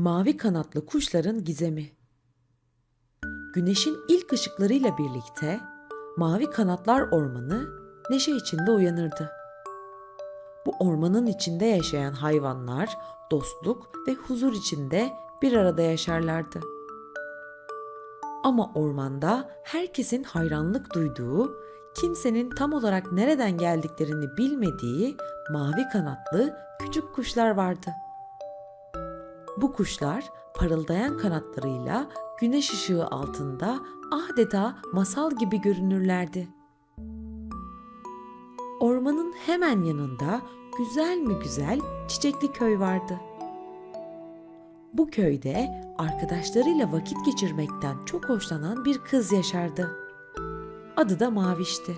Mavi kanatlı kuşların gizemi. Güneşin ilk ışıklarıyla birlikte mavi kanatlar ormanı neşe içinde uyanırdı. Bu ormanın içinde yaşayan hayvanlar dostluk ve huzur içinde bir arada yaşarlardı. Ama ormanda herkesin hayranlık duyduğu, kimsenin tam olarak nereden geldiklerini bilmediği mavi kanatlı küçük kuşlar vardı. Bu kuşlar parıldayan kanatlarıyla güneş ışığı altında adeta masal gibi görünürlerdi. Ormanın hemen yanında güzel mi güzel çiçekli köy vardı. Bu köyde arkadaşlarıyla vakit geçirmekten çok hoşlanan bir kız yaşardı. Adı da Maviş'ti.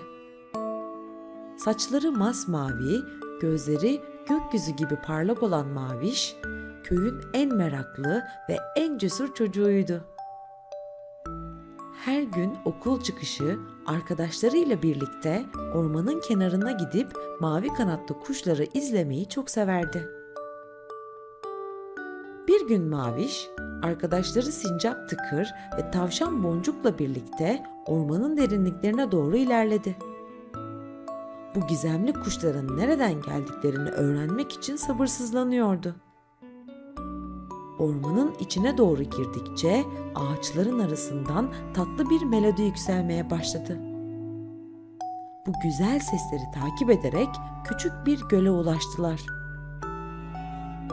Saçları masmavi, gözleri gökyüzü gibi parlak olan Maviş, köyün en meraklı ve en cesur çocuğuydu. Her gün okul çıkışı arkadaşlarıyla birlikte ormanın kenarına gidip mavi kanatlı kuşları izlemeyi çok severdi. Bir gün Maviş, arkadaşları Sincap Tıkır ve Tavşan Boncuk'la birlikte ormanın derinliklerine doğru ilerledi. Bu gizemli kuşların nereden geldiklerini öğrenmek için sabırsızlanıyordu. Ormanın içine doğru girdikçe ağaçların arasından tatlı bir melodi yükselmeye başladı. Bu güzel sesleri takip ederek küçük bir göle ulaştılar.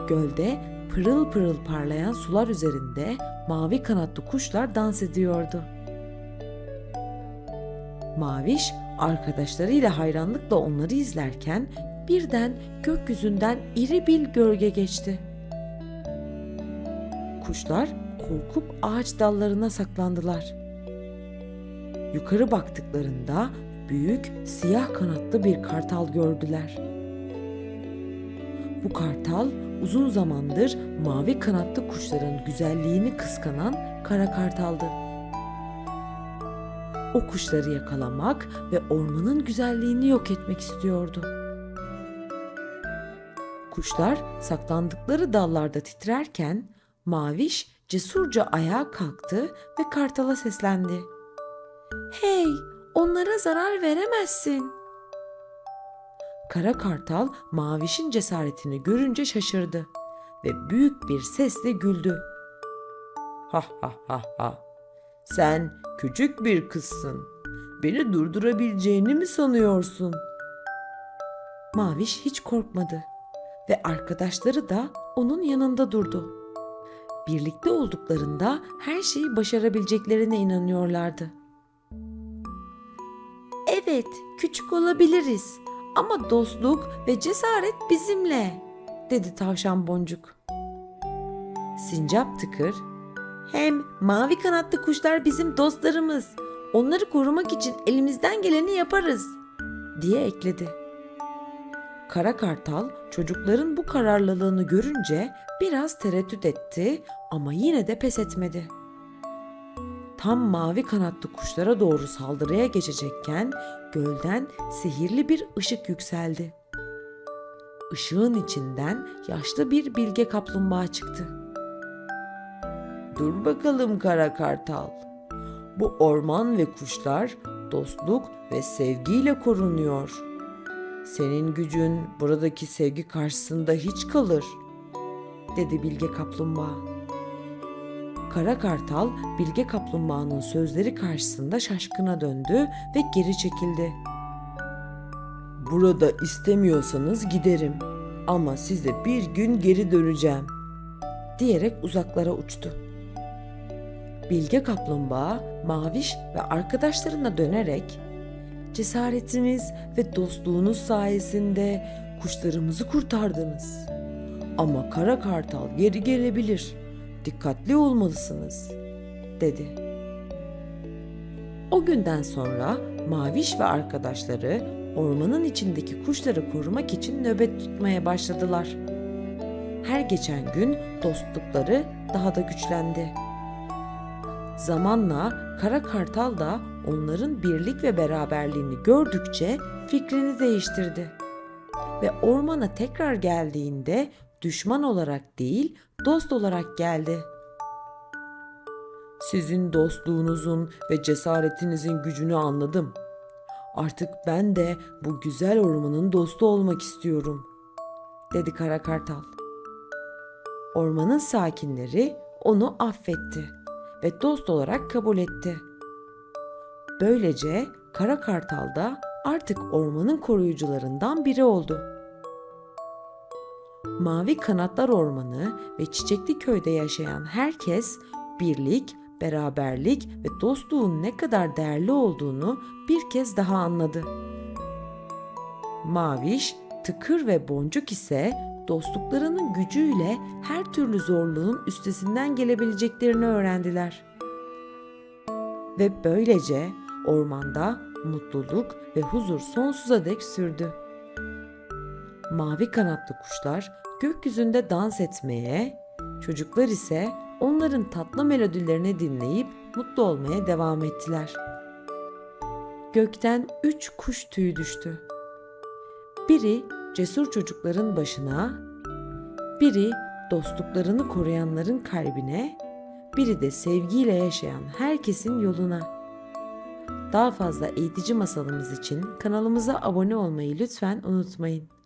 Gölde pırıl pırıl parlayan sular üzerinde mavi kanatlı kuşlar dans ediyordu. Maviş arkadaşlarıyla hayranlıkla onları izlerken birden gökyüzünden iri bir gölge geçti. Kuşlar korkup ağaç dallarına saklandılar. Yukarı baktıklarında büyük siyah kanatlı bir kartal gördüler. Bu kartal uzun zamandır mavi kanatlı kuşların güzelliğini kıskanan kara kartaldı. O kuşları yakalamak ve ormanın güzelliğini yok etmek istiyordu. Kuşlar saklandıkları dallarda titrerken Maviş cesurca ayağa kalktı ve kartala seslendi. Hey, onlara zarar veremezsin. Kara kartal Maviş'in cesaretini görünce şaşırdı ve büyük bir sesle güldü. Ha ha ha ha. Sen küçük bir kızsın. Beni durdurabileceğini mi sanıyorsun? Maviş hiç korkmadı ve arkadaşları da onun yanında durdu. Birlikte olduklarında her şeyi başarabileceklerine inanıyorlardı. Evet, küçük olabiliriz ama dostluk ve cesaret bizimle, dedi tavşan boncuk. Sincap tıkır, hem mavi kanatlı kuşlar bizim dostlarımız. Onları korumak için elimizden geleni yaparız, diye ekledi. Kara Kartal çocukların bu kararlılığını görünce biraz tereddüt etti ama yine de pes etmedi. Tam mavi kanatlı kuşlara doğru saldırıya geçecekken gölden sihirli bir ışık yükseldi. Işığın içinden yaşlı bir bilge kaplumbağa çıktı. Dur bakalım kara kartal. Bu orman ve kuşlar dostluk ve sevgiyle korunuyor. Senin gücün buradaki sevgi karşısında hiç kalır, dedi Bilge Kaplumbağa. Kara Kartal, Bilge Kaplumbağa'nın sözleri karşısında şaşkına döndü ve geri çekildi. Burada istemiyorsanız giderim ama size bir gün geri döneceğim, diyerek uzaklara uçtu. Bilge Kaplumbağa, Maviş ve arkadaşlarına dönerek cesaretiniz ve dostluğunuz sayesinde kuşlarımızı kurtardınız. Ama kara kartal geri gelebilir. Dikkatli olmalısınız, dedi. O günden sonra Maviş ve arkadaşları ormanın içindeki kuşları korumak için nöbet tutmaya başladılar. Her geçen gün dostlukları daha da güçlendi. Zamanla Kara Kartal da onların birlik ve beraberliğini gördükçe fikrini değiştirdi. Ve ormana tekrar geldiğinde düşman olarak değil, dost olarak geldi. Sizin dostluğunuzun ve cesaretinizin gücünü anladım. Artık ben de bu güzel ormanın dostu olmak istiyorum, dedi Kara Kartal. Ormanın sakinleri onu affetti ve dost olarak kabul etti. Böylece Kara Kartal da artık ormanın koruyucularından biri oldu. Mavi Kanatlar Ormanı ve Çiçekli Köy'de yaşayan herkes birlik, beraberlik ve dostluğun ne kadar değerli olduğunu bir kez daha anladı. Maviş, Tıkır ve Boncuk ise dostluklarının gücüyle her türlü zorluğun üstesinden gelebileceklerini öğrendiler. Ve böylece ormanda mutluluk ve huzur sonsuza dek sürdü. Mavi kanatlı kuşlar gökyüzünde dans etmeye, çocuklar ise onların tatlı melodilerini dinleyip mutlu olmaya devam ettiler. Gökten üç kuş tüyü düştü. Biri cesur çocukların başına, biri dostluklarını koruyanların kalbine, biri de sevgiyle yaşayan herkesin yoluna. Daha fazla eğitici masalımız için kanalımıza abone olmayı lütfen unutmayın.